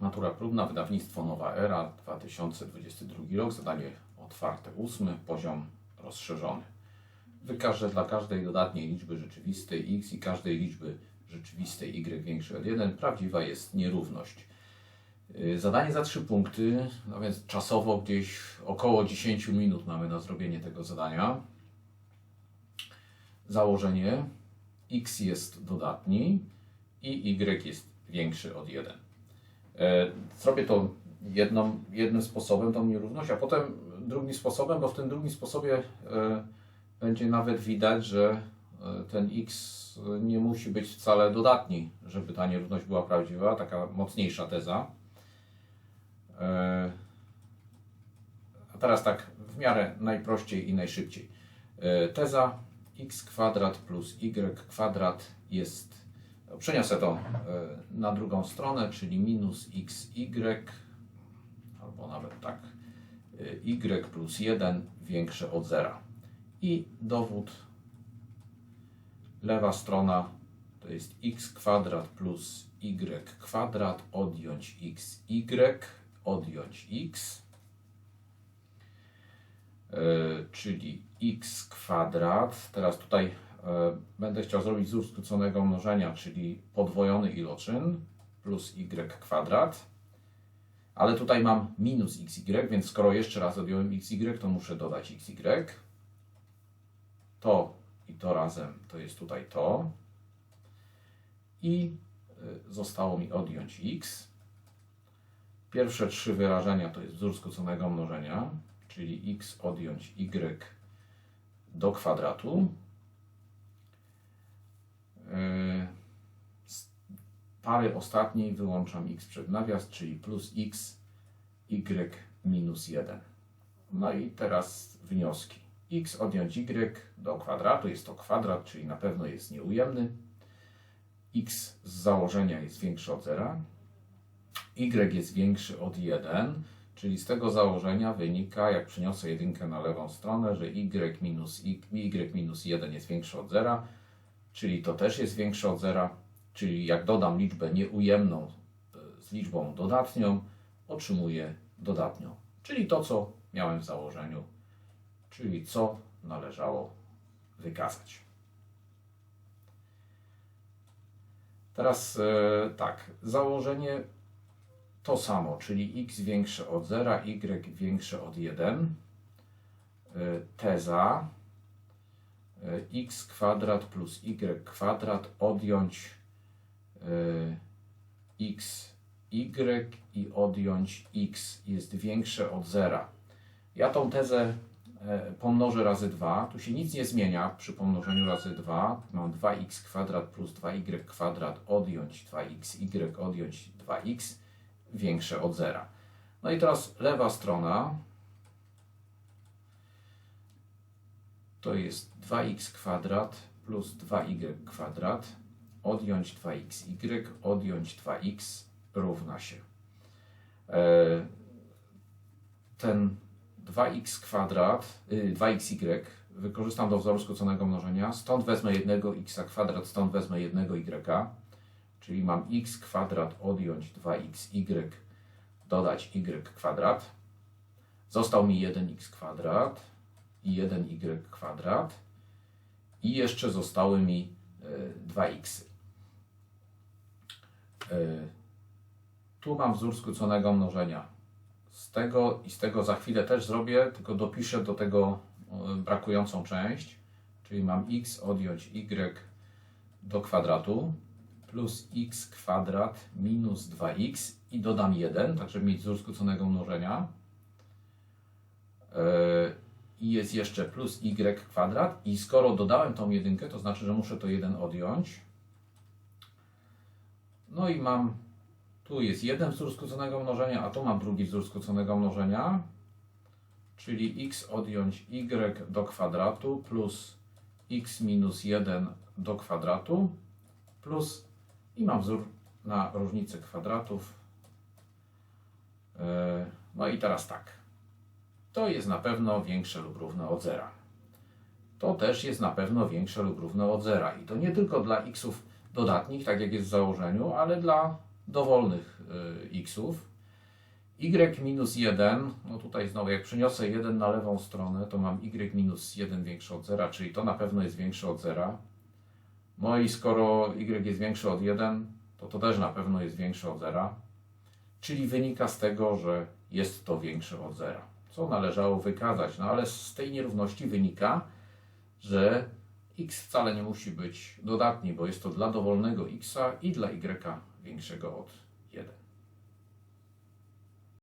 Matura próbna, wydawnictwo Nowa Era, 2022 rok, zadanie otwarte ósmy, poziom rozszerzony. Wykaż, że dla każdej dodatniej liczby rzeczywistej x i każdej liczby rzeczywistej y większej od 1 prawdziwa jest nierówność. Yy, Zadanie za 3 punkty, no więc czasowo gdzieś około 10 minut mamy na zrobienie tego zadania. Założenie x jest dodatni i y jest większy od 1. E, Zrobię to jedną, jednym sposobem, tą nierówność, a potem drugim sposobem, bo w tym drugim sposobie e, będzie nawet widać, że e, ten x nie musi być wcale dodatni, żeby ta nierówność była prawdziwa, taka mocniejsza teza. A teraz tak w miarę najprościej i najszybciej. Teza x kwadrat plus y kwadrat jest Przeniosę to e, na drugą stronę, czyli minus xy, albo nawet tak, e, y plus 1 większe od zera. I dowód, lewa strona to jest x kwadrat plus y kwadrat, odjąć xy, odjąć x, e, czyli x kwadrat. Teraz tutaj będę chciał zrobić wzór skróconego mnożenia, czyli podwojony iloczyn plus y kwadrat. Ale tutaj mam minus xy, więc skoro jeszcze raz odjąłem xy, to muszę dodać xy. To i to razem to jest tutaj to. I y, zostało mi odjąć x. Pierwsze trzy wyrażenia to jest wzór skróconego mnożenia, czyli x odjąć y do kwadratu. Yy, z pary ostatniej wyłączam x przed nawias, czyli plus x, y minus 1. No i teraz wnioski. x odjąć y do kwadratu, jest to kwadrat, czyli na pewno jest nieujemny. x z założenia jest większy od zera. y jest większy od 1, czyli z tego założenia wynika, jak przeniosę jedynkę na lewą stronę, że y minus, y, y minus 1 jest większy od zera, czyli to też jest większe od zera, czyli jak dodam liczbę nieujemną e, z liczbą dodatnią, otrzymuję dodatnią, czyli to, co miałem w założeniu, czyli co należało wykazać. Teraz e, tak, założenie to samo, czyli x większe od 0, y większe od 1. E, Teza x kwadrat plus y kwadrat odjąć e, x y i odjąć x jest większe od 0. Ja tą tezę e, pomnożę razy 2. Tu się nic nie zmienia przy pomnożeniu razy 2. Mam 2x kwadrat plus 2y kwadrat odjąć 2xy odjąć 2x większe od 0. No i teraz lewa strona to jest 2x kwadrat plus 2y kwadrat odjąć 2xy odjąć 2x równa się. E, Ten 2x kwadrat, y, 2xy wykorzystam do wzoru skróconego mnożenia, stąd wezmę jednego x kwadrat, stąd wezmę jednego y, czyli mam x kwadrat odjąć 2xy dodać y kwadrat. Został mi 1x kwadrat i 1y kwadrat i jeszcze zostały mi e, 2x. E, tu mam wzór skróconego mnożenia. Z tego i z tego za chwilę też zrobię, tylko dopiszę do tego e, brakującą część, czyli mam x odjąć y do kwadratu plus x kwadrat minus 2x i dodam 1, tak żeby mieć wzór skróconego mnożenia. I jest jeszcze plus y kwadrat i skoro dodałem tą jedynkę, to znaczy, że muszę to 1 odjąć. No i mam, tu jest jeden wzór skróconego mnożenia, a tu mam drugi wzór skróconego mnożenia, czyli x odjąć y do kwadratu plus x minus 1 do kwadratu plus i mam wzór na różnicę kwadratów. E, No i teraz tak. To jest na pewno większe lub równe od zera. To też jest na pewno większe lub równe od zera. I to nie tylko dla xów dodatnich, tak jak jest w założeniu, ale dla dowolnych y, xów. y minus 1, no tutaj znowu jak przyniosę 1 na lewą stronę, to mam y minus 1 większe od 0, czyli to na pewno jest większe od 0. No i skoro y jest większe od 1, to to też na pewno jest większe od 0. Czyli wynika z tego, że jest to większe od 0. Co należało wykazać? No ale z tej nierówności wynika, że x wcale nie musi być dodatni, bo jest to dla dowolnego x i dla y większego od 1.